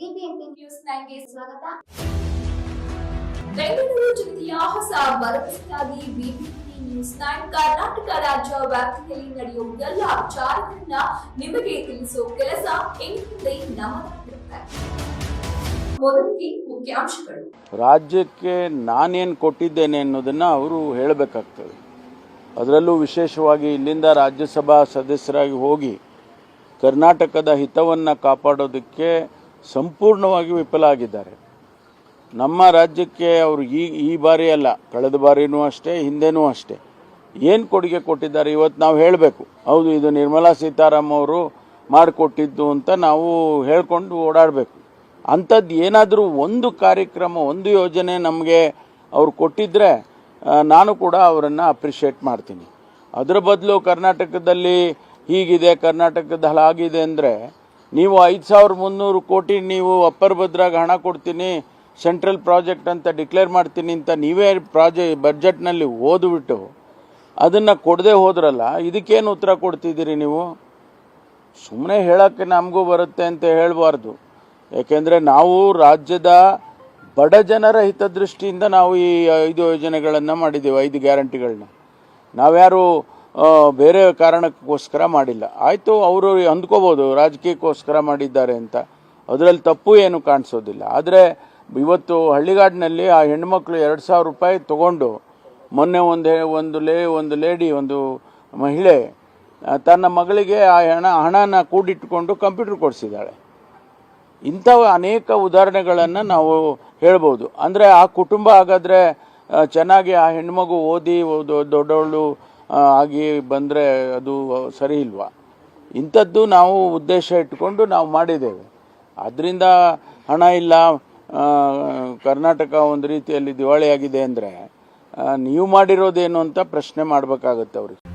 BBMP news ನೈನ್ಗೆ ಸ್ವಾಗತ. ಬೆಂಗಳೂರು ಜಿಲ್ಲೆಯ ಹೊಸ ಭರವಸೆಯಾಗಿ ಬಿಬಿಎಂಪಿ ನ್ಯೂಸ್ ನೈನ್ ಕರ್ನಾಟಕ ರಾಜ್ಯ ವ್ಯಾಪ್ತಿಯಲ್ಲಿ ನಡೆಯುವ ಎಲ್ಲ ವಿಚಾರಗಳನ್ನ ನಿಮಗೆ ತಿಳಿಸುವ ಕೆಲಸ ಇನ್ಮುಂದೆ ನಮ್ಮದಾಗಿರುತ್ತೆ ಮೊದಲಿಗೆ ಮುಖ್ಯಾಂಶಗಳು. ರಾಜ್ಯಕ್ಕೆ ನಾನೇನು ಕೊಟ್ಟಿದ್ದೇನೆ ಅನ್ನೋದನ್ನ ಅವರು ಹೇಳಬೇಕಾಗ್ತದೆ. ಅದರಲ್ಲೂ ವಿಶೇಷವಾಗಿ ಇಲ್ಲಿಂದ ರಾಜ್ಯಸಭಾ ಸದಸ್ಯರಾಗಿ ಹೋಗಿ ಕರ್ನಾಟಕದ ಹಿತವನ್ನು ಕಾಪಾಡೋದಕ್ಕೆ ಸಂಪೂರ್ಣವಾಗಿ ವಿಫಲ ಆಗಿದ್ದಾರೆ. ನಮ್ಮ ರಾಜ್ಯಕ್ಕೆ ಅವರು ಈ ಈ ಬಾರಿ ಅಲ್ಲ, ಕಳೆದ ಬಾರಿನೂ ಅಷ್ಟೇ, ಹಿಂದೆನೂ ಅಷ್ಟೇ. ಏನು ಕೊಡುಗೆ ಕೊಟ್ಟಿದ್ದಾರೆ ಇವತ್ತು ನಾವು ಹೇಳಬೇಕು. ಹೌದು, ಇದು ನಿರ್ಮಲಾ ಸೀತಾರಾಮ್ ಅವರು ಮಾಡಿಕೊಟ್ಟಿದ್ದು ಅಂತ ನಾವು ಹೇಳ್ಕೊಂಡು ಓಡಾಡಬೇಕು. ಅಂಥದ್ದು ಏನಾದರೂ ಒಂದು ಕಾರ್ಯಕ್ರಮ, ಒಂದು ಯೋಜನೆ ನಮಗೆ ಅವ್ರು ಕೊಟ್ಟಿದ್ದರೆ ನಾನು ಕೂಡ ಅವರನ್ನು ಅಪ್ರಿಷಿಯೇಟ್ ಮಾಡ್ತೀನಿ. ಅದರ ಬದಲು ಕರ್ನಾಟಕದಲ್ಲಿ ಹೀಗಿದೆ ಕರ್ನಾಟಕದಲ್ಲಿ ಹಾಗಿದೆ ಅಂದರೆ ನೀವು ಐದು ಸಾವಿರ ಮುನ್ನೂರು ಕೋಟಿ ನೀವು ಅಪ್ಪರ್ ಭದ್ರಾಗ ಹಣ ಕೊಡ್ತೀನಿ, ಸೆಂಟ್ರಲ್ ಪ್ರಾಜೆಕ್ಟ್ ಅಂತ ಡಿಕ್ಲೇರ್ ಮಾಡ್ತೀನಿ ಅಂತ ನೀವೇ ಪ್ರಾಜೆ ಬಜೆಟ್ನಲ್ಲಿ ಓದ್ಬಿಟ್ಟು ಅದನ್ನು ಕೊಡದೆ ಹೋದ್ರಲ್ಲ, ಇದಕ್ಕೇನು ಉತ್ತರ ಕೊಡ್ತಿದ್ದೀರಿ ನೀವು? ಸುಮ್ಮನೆ ಹೇಳೋಕ್ಕೆ ನಮಗೂ ಬರುತ್ತೆ ಅಂತ ಹೇಳಬಾರ್ದು. ಯಾಕೆಂದರೆ ನಾವು ರಾಜ್ಯದ ಬಡ ಜನರ ಹಿತದೃಷ್ಟಿಯಿಂದ ನಾವು ಈ ಐದು ಯೋಜನೆಗಳನ್ನು ಮಾಡಿದ್ದೀವಿ, ಐದು ಗ್ಯಾರಂಟಿಗಳನ್ನ. ನಾವ್ಯಾರು ಬೇರೆ ಕಾರಣಕ್ಕೋಸ್ಕರ ಮಾಡಿಲ್ಲ. ಆಯಿತು, ಅವರು ಅಂದ್ಕೋಬೋದು, ರಾಜಕೀಯಕ್ಕೋಸ್ಕರ ಮಾಡಿದ್ದಾರೆ ಅಂತ. ಅದರಲ್ಲಿ ತಪ್ಪು ಏನು ಕಾಣಿಸೋದಿಲ್ಲ. ಆದರೆ, ಇವತ್ತು ಹಳ್ಳಿಗಾಡಿನಲ್ಲಿ ಆ ಹೆಣ್ಮಕ್ಳು ಎರಡು ಸಾವಿರ ರೂಪಾಯಿ ತಗೊಂಡು, ಮೊನ್ನೆ ಒಂದು ಒಂದು ಲೇ, ಒಂದು ಲೇಡಿ, ಒಂದು ಮಹಿಳೆ ತನ್ನ ಮಗಳಿಗೆ ಆ ಹಣ, ಹಣನ ಕೂಡಿಟ್ಟುಕೊಂಡು ಕಂಪ್ಯೂಟರ್ ಕೊಡಿಸಿದ್ದಾಳೆ. ಇಂಥ ಅನೇಕ ಉದಾಹರಣೆಗಳನ್ನು ನಾವು ಹೇಳ್ಬೋದು. ಅಂದರೆ ಆ ಕುಟುಂಬ ಹಾಗಾದರೆ ಚೆನ್ನಾಗಿ ಆ ಹೆಣ್ಮಗು ಓದಿ ದೊಡ್ಡವಳು ಆಗಿ ಬಂದರೆ ಅದು ಸರಿ ಇಲ್ವಾ? ಇಂಥದ್ದು ನಾವು ಉದ್ದೇಶ ಇಟ್ಕೊಂಡು ನಾವು ಮಾಡಿದ್ದೇವೆ. ಅದರಿಂದ ಹಣ ಇಲ್ಲ. ಕರ್ನಾಟಕ ಒಂದು ರೀತಿಯಲ್ಲಿ ದಿವಾಳಿಯಾಗಿದೆ ಅಂದರೆ ನೀವು ಮಾಡಿರೋದೇನು ಅಂತ ಪ್ರಶ್ನೆ ಮಾಡಬೇಕಾಗತ್ತೆ ಅವ್ರಿಗೆ.